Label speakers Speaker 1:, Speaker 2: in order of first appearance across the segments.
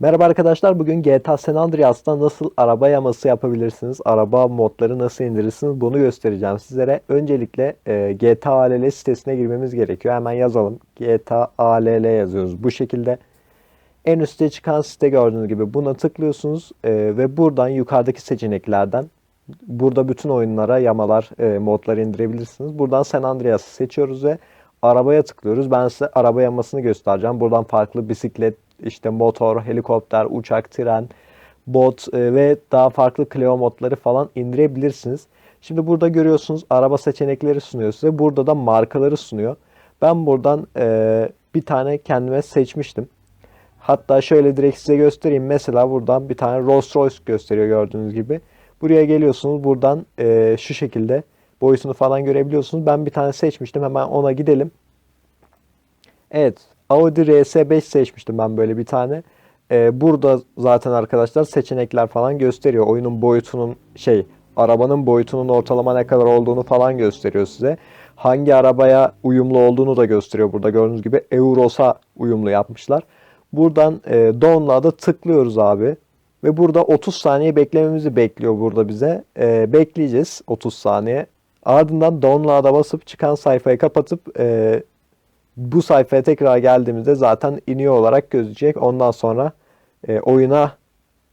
Speaker 1: Merhaba arkadaşlar. Bugün GTA San Andreas'ta nasıl araba yaması yapabilirsiniz, araba modları nasıl indirirsiniz bunu göstereceğim sizlere. Öncelikle e, GTA ALL sitesine girmemiz gerekiyor. Hemen yazalım. GTA ALL yazıyoruz bu şekilde. En üstte çıkan site gördüğünüz gibi buna tıklıyorsunuz e, ve buradan yukarıdaki seçeneklerden burada bütün oyunlara yamalar, e, modları indirebilirsiniz. Buradan San Andreas'ı seçiyoruz ve arabaya tıklıyoruz. Ben size araba yamasını göstereceğim. Buradan farklı bisiklet, işte motor, helikopter, uçak, tren, bot e, ve daha farklı Clio modları falan indirebilirsiniz. Şimdi burada görüyorsunuz araba seçenekleri sunuyor size. Burada da markaları sunuyor. Ben buradan e, bir tane kendime seçmiştim. Hatta şöyle direkt size göstereyim. Mesela buradan bir tane Rolls Royce gösteriyor gördüğünüz gibi. Buraya geliyorsunuz. Buradan e, şu şekilde boyutunu falan görebiliyorsunuz. Ben bir tane seçmiştim. Hemen ona gidelim. Evet. Audi RS5 seçmiştim ben böyle bir tane. Ee, burada zaten arkadaşlar seçenekler falan gösteriyor. Oyunun boyutunun şey arabanın boyutunun ortalama ne kadar olduğunu falan gösteriyor size. Hangi arabaya uyumlu olduğunu da gösteriyor. Burada gördüğünüz gibi Euros'a uyumlu yapmışlar. Buradan e, download'a tıklıyoruz abi. Ve burada 30 saniye beklememizi bekliyor burada bize. E, bekleyeceğiz 30 saniye. Ardından download'a basıp çıkan sayfayı kapatıp e, bu sayfaya tekrar geldiğimizde zaten iniyor olarak gözükecek. Ondan sonra e, oyuna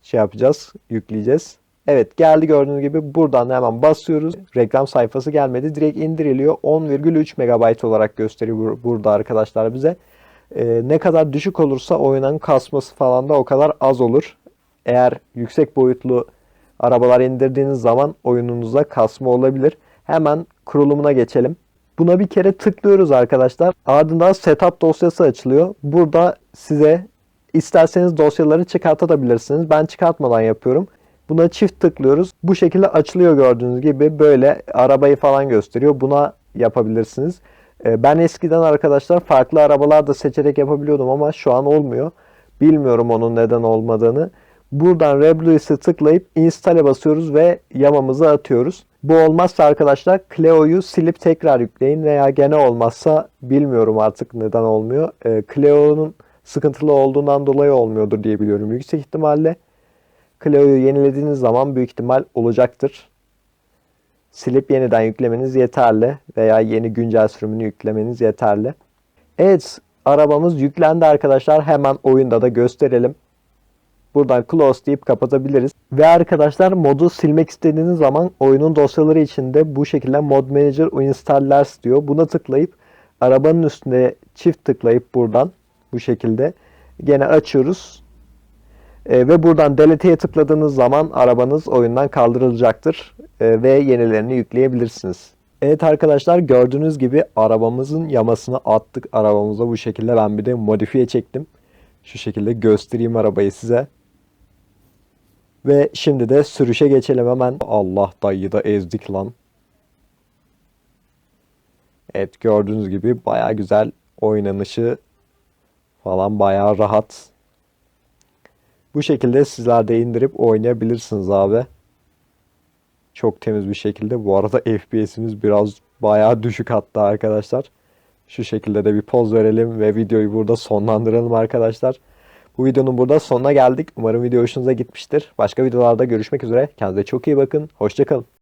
Speaker 1: şey yapacağız, yükleyeceğiz. Evet geldi gördüğünüz gibi buradan hemen basıyoruz. Reklam sayfası gelmedi. Direkt indiriliyor. 10,3 MB olarak gösteriyor burada arkadaşlar bize. E, ne kadar düşük olursa oyunun kasması falan da o kadar az olur. Eğer yüksek boyutlu arabalar indirdiğiniz zaman oyununuzda kasma olabilir. Hemen kurulumuna geçelim. Buna bir kere tıklıyoruz arkadaşlar. Ardından setup dosyası açılıyor. Burada size isterseniz dosyaları çıkartabilirsiniz. Ben çıkartmadan yapıyorum. Buna çift tıklıyoruz. Bu şekilde açılıyor gördüğünüz gibi. Böyle arabayı falan gösteriyor. Buna yapabilirsiniz. Ee, ben eskiden arkadaşlar farklı arabalar da seçerek yapabiliyordum ama şu an olmuyor. Bilmiyorum onun neden olmadığını. Buradan Rebluis'e tıklayıp install'e basıyoruz ve yamamızı atıyoruz. Bu olmazsa arkadaşlar Cleo'yu silip tekrar yükleyin veya gene olmazsa bilmiyorum artık neden olmuyor. E, Cleo'nun sıkıntılı olduğundan dolayı olmuyordur diye biliyorum yüksek ihtimalle. Cleo'yu yenilediğiniz zaman büyük ihtimal olacaktır. Silip yeniden yüklemeniz yeterli veya yeni güncel sürümünü yüklemeniz yeterli. Evet arabamız yüklendi arkadaşlar hemen oyunda da gösterelim. Buradan close deyip kapatabiliriz. Ve arkadaşlar modu silmek istediğiniz zaman oyunun dosyaları içinde bu şekilde mod manager installers diyor. Buna tıklayıp arabanın üstüne çift tıklayıp buradan bu şekilde gene açıyoruz. E, ve buradan delete'ye tıkladığınız zaman arabanız oyundan kaldırılacaktır. E, ve yenilerini yükleyebilirsiniz. Evet arkadaşlar gördüğünüz gibi arabamızın yamasını attık. Arabamıza bu şekilde ben bir de modifiye çektim. Şu şekilde göstereyim arabayı size. Ve şimdi de sürüşe geçelim hemen. Allah dayıyı da ezdik lan. Evet gördüğünüz gibi baya güzel oynanışı falan baya rahat. Bu şekilde sizler de indirip oynayabilirsiniz abi. Çok temiz bir şekilde. Bu arada FPS'imiz biraz baya düşük hatta arkadaşlar. Şu şekilde de bir poz verelim ve videoyu burada sonlandıralım arkadaşlar. Bu videonun burada sonuna geldik. Umarım video hoşunuza gitmiştir. Başka videolarda görüşmek üzere. Kendinize çok iyi bakın. Hoşçakalın.